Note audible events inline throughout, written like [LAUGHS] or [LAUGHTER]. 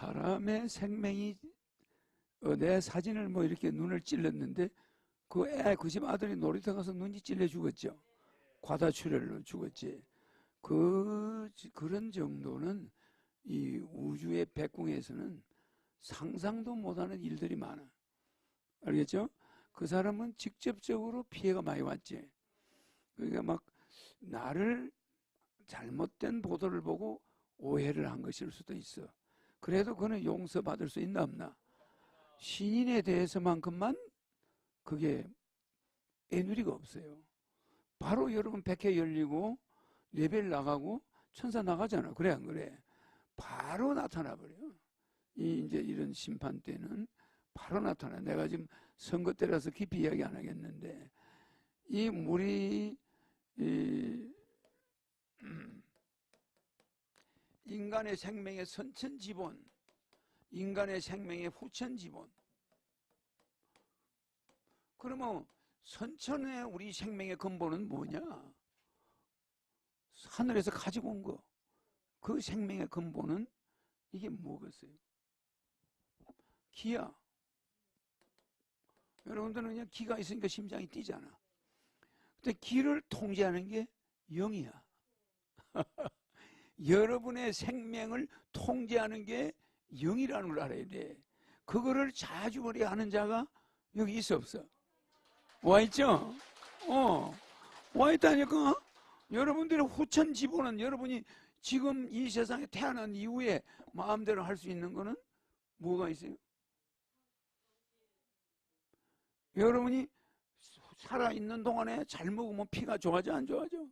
사람의 생명이 어, 내 사진을 뭐 이렇게 눈을 찔렀는데 그 애 그 집 아들이 놀이터 가서 눈이 찔려 죽었죠. 과다출혈로 죽었지. 그 그런 정도는 이 우주의 백궁에서는 상상도 못하는 일들이 많아. 알겠죠? 그 사람은 직접적으로 피해가 많이 왔지. 그러니까 막 나를 잘못된 보도를 보고 오해를 한 것일 수도 있어. 그래도 그는 용서받을 수 있나 없나? 신인에 대해서만큼만 그게 애누리가 없어요. 바로 여러분 백회 열리고 레벨 나가고 천사 나가잖아. 그래 안 그래? 바로 나타나 버려. 이 이제 이런 심판 때는 바로 나타나. 내가 지금 선거 때라서 깊이 이야기 안 하겠는데 이 물이 이, 음, 인간의 생명의 선천지본, 인간의 생명의 후천지본. 그러면 선천의 우리 생명의 근본은 뭐냐? 하늘에서 가지고 온 거. 그 생명의 근본은 이게 뭐겠어요? 기야. 여러분들은 그냥 기가 있으니까 심장이 뛰잖아. 근데 기를 통제하는 게 영이야. [LAUGHS] 여러분의 생명을 통제하는 게 영이라는 걸 알아야 돼. 그거를 자주거리 하는 자가 여기 있어 없어? 와 있죠? 어. 와 있다니까? 여러분들의 후천 지보는 여러분이 지금 이 세상에 태어난 이후에 마음대로 할 수 있는 거는 뭐가 있어요? 여러분이 살아있는 동안에 잘 먹으면 피가 좋아져 안 좋아져?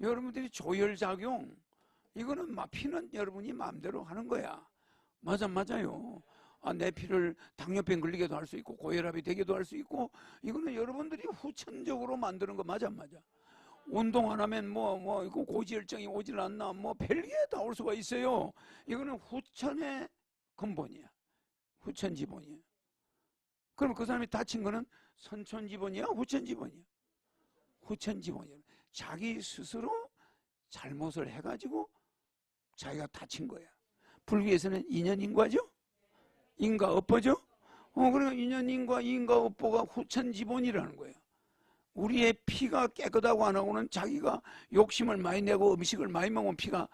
여러분들이 조혈작용 이거는 막 피는 여러분이 마음대로 하는 거야 맞아 맞아요 아, 내 피를 당뇨병 걸리게도 할 수 있고 고혈압이 되게도 할 수 있고 이거는 여러분들이 후천적으로 만드는 거 맞아 맞아 운동 안 하면 뭐, 뭐, 이거 고지혈증이 오질 않나, 뭐, 별게 다 올 수가 있어요. 이거는 후천의 근본이야. 후천 지본이야. 그럼 그 사람이 다친 거는 선천 지본이야? 후천 지본이야? 후천 지본이야. 자기 스스로 잘못을 해가지고 자기가 다친 거야. 불교에서는 인연인과죠? 인과 업보죠? 어, 그러니까 인연인과 인과 업보가 후천 지본이라는 거예요. 우리의 피가 깨끗하고 안 하고는 자기가 욕심을 많이 내고 음식을 많이 먹으면 피가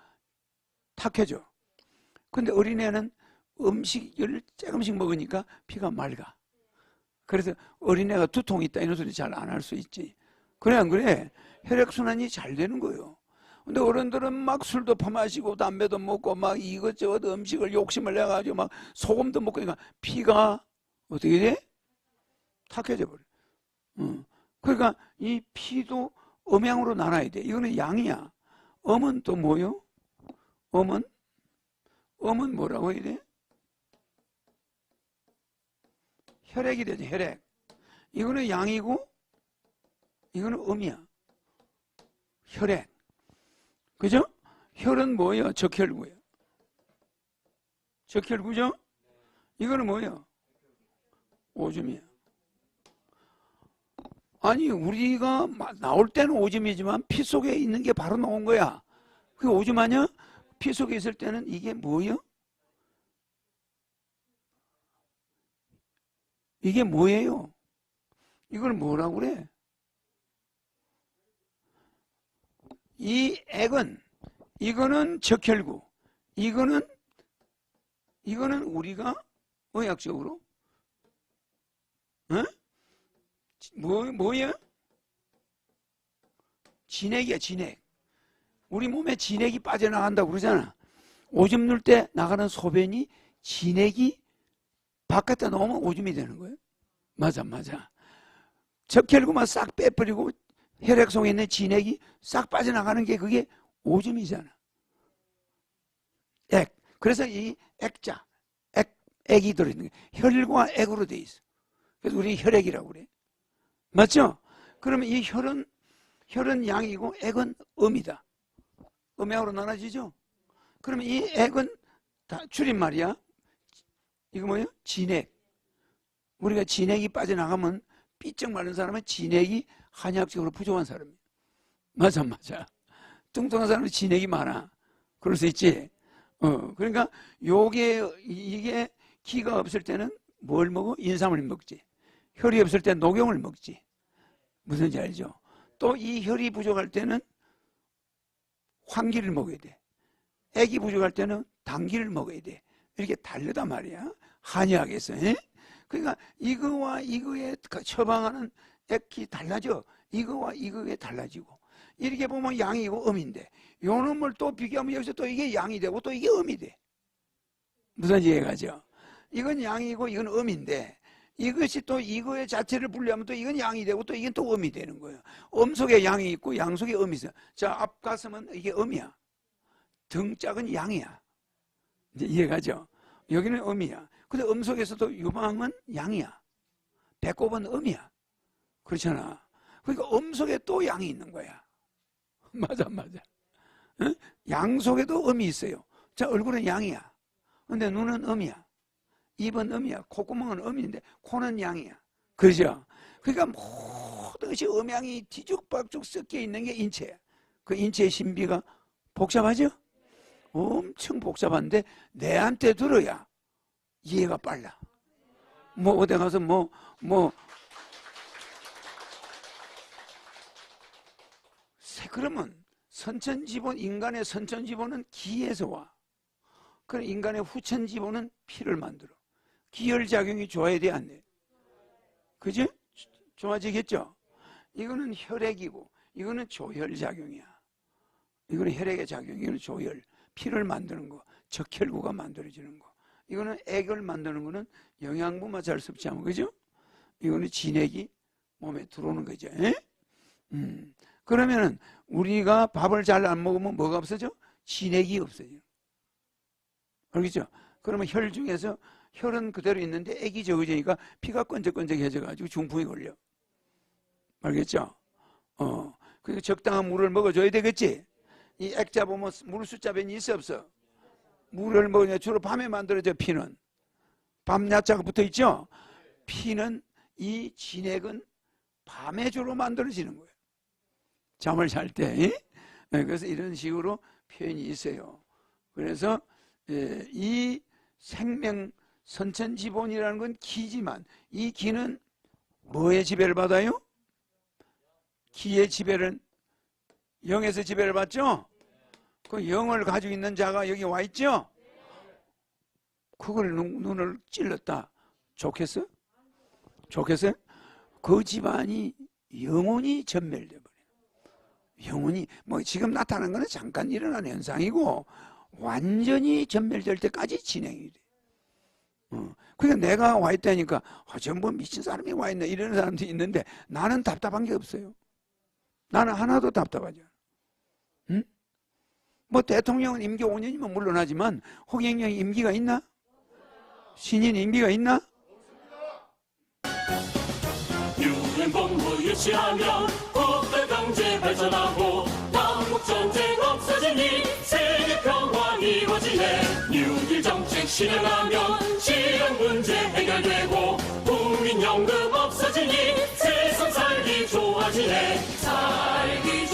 탁해져. 근데 어린애는 음식을 조금씩 먹으니까 피가 맑아. 그래서 어린애가 두통 있다 이런 소리 잘 안 할 수 있지. 그래 안 그래? 혈액순환이 잘 되는 거예요. 근데 어른들은 막 술도 퍼마시고 담배도 먹고 막 이것저것 음식을 욕심을 내가지고 막 소금도 먹고 그러니까 피가 어떻게 돼? 탁해져 버려. 응. 그러니까 이 피도 음양으로 나눠야 돼. 이거는 양이야. 음은 또 뭐요? 음은? 음은 뭐라고 해야 돼? 혈액이 되죠, 혈액. 이거는 양이고, 이거는 음이야. 혈액. 그죠? 혈은 뭐예요? 적혈구예요. 적혈구죠? 이거는 뭐예요? 오줌이야. 아니 우리가 나올 때는 오줌이지만 피 속에 있는 게 바로 나온 거야. 그 오줌 아니야? 피 속에 있을 때는 이게 뭐예요? 이게 뭐예요? 이걸 뭐라고 그래? 이 액은 이거는 적혈구 이거는 이거는 우리가 의학적으로 어? 뭐, 뭐야? 진액이야, 진액. 우리 몸에 진액이 빠져나간다고 그러잖아. 오줌 넣을 때 나가는 소변이 진액이 바깥에 나오면 오줌이 되는 거예요. 맞아, 맞아. 적혈구만 싹 빼버리고 혈액속에 있는 진액이 싹 빠져나가는 게 그게 오줌이잖아. 액. 그래서 이 액자, 액, 액이 들어있는 게 혈과 액으로 돼 있어. 그래서 우리 혈액이라고 그래. 맞죠? 그러면 이 혈은 혈은 양이고 액은 음이다. 음양으로 나눠지죠? 그러면 이 액은 다 줄임말이야. 이거 뭐예요? 진액. 우리가 진액이 빠져나가면 삐쩍 마른 사람은 진액이 한의학적으로 부족한 사람이에요. 맞아, 맞아. 뚱뚱한 사람은 진액이 많아. 그럴 수 있지. 어, 그러니까 요게 이게 기가 없을 때는 뭘 먹어? 인삼을 먹지. 혈이 없을 때 녹용을 먹지. 무슨지 알죠? 또 이 혈이 부족할 때는 황기를 먹어야 돼. 액이 부족할 때는 당기를 먹어야 돼. 이렇게 다르단 말이야. 한의학에서. 예? 그러니까 이거와 이거에 처방하는 액이 달라져. 이거와 이거에 달라지고. 이렇게 보면 양이고 음인데 요 놈을 또 비교하면 여기서 또 이게 양이 되고 또 이게 음이 돼. 무슨 이해가죠? 이건 양이고 이건 음인데 이것이 또 이거의 자체를 분리하면 또 이건 양이 되고 또 이건 또 음이 되는 거예요. 음 속에 양이 있고 양 속에 음이 있어. 자, 앞가슴은 이게 음이야. 등짝은 양이야. 이제 이해가죠? 여기는 음이야. 근데 음 속에서도 유방은 양이야. 배꼽은 음이야. 그렇잖아. 그러니까 음 속에 또 양이 있는 거야. [LAUGHS] 맞아, 맞아. 응? 양 속에도 음이 있어요. 자, 얼굴은 양이야. 근데 눈은 음이야. 입은 음이야. 콧구멍은 음인데 코는 양이야. 그죠? 그러니까 모든 것이 음양이 뒤죽박죽 섞여 있는 게 인체야. 그 인체의 신비가 복잡하죠? 엄청 복잡한데 내한테 들어야 이해가 빨라. 뭐 어디 가서 뭐뭐 그러면 선천지본 인간의 선천지본은 기에서 와. 그럼 인간의 후천지본은 피를 만들어. 기혈작용이 좋아야 돼, 안 돼? 그지? 좋아지겠죠? 이거는 혈액이고, 이거는 조혈작용이야. 이거는 혈액의 작용, 이거는 조혈. 피를 만드는 거, 적혈구가 만들어지는 거. 이거는 액을 만드는 거는 영양분만 잘 섭취하면 그죠? 이거는 진액이 몸에 들어오는 거죠. 에? 음. 그러면은 우리가 밥을 잘 안 먹으면 뭐가 없어져? 진액이 없어져. 알겠죠? 그러면 혈 중에서 혈은 그대로 있는데 액이 적어지니까 피가 끈적끈적해져가지고 중풍이 걸려. 알겠죠? 어. 그리고 적당한 물을 먹어줘야 되겠지? 이 액자 보면 물 숫자 변이 있어 없어? 물을 먹으냐 주로 밤에 만들어져 피는. 밤 야자가 붙어 있죠? 피는 이 진액은 밤에 주로 만들어지는 거예요. 잠을 잘 때. 네, 그래서 이런 식으로 표현이 있어요. 그래서 예, 이 생명 선천지본이라는 건 기지만 이 기는 뭐의 지배를 받아요? 기의 지배를 영에서 지배를 받죠? 그 영을 가지고 있는 자가 여기 와 있죠? 그걸 눈, 눈을 찔렀다. 좋겠어? 좋겠어요? 그 집안이 전멸돼 버려. 영원히 뭐 지금 나타난 거는 잠깐 일어난 현상이고 완전히 전멸될 때까지 진행이 돼. 어. 그러니까 내가 와 있다니까 아, 전부 미친 사람이 와 있네 이런 사람도 있는데 나는 답답한 게 없어요. 나는 하나도 답답하지 않아. 응? 뭐 대통령은 임기 5년이면 물론하지만 홍영영이 임기가 있나? 신인 임기가 있나? 유엔본부 유치하면 국가 경제 발전하고 남북 전쟁 없어지니 세계 평화 이루어지네. 뉴딜 정책 실현하면 실현 문제 해결되고 국민연금 없어지니 세상 살기 좋아지네. 살기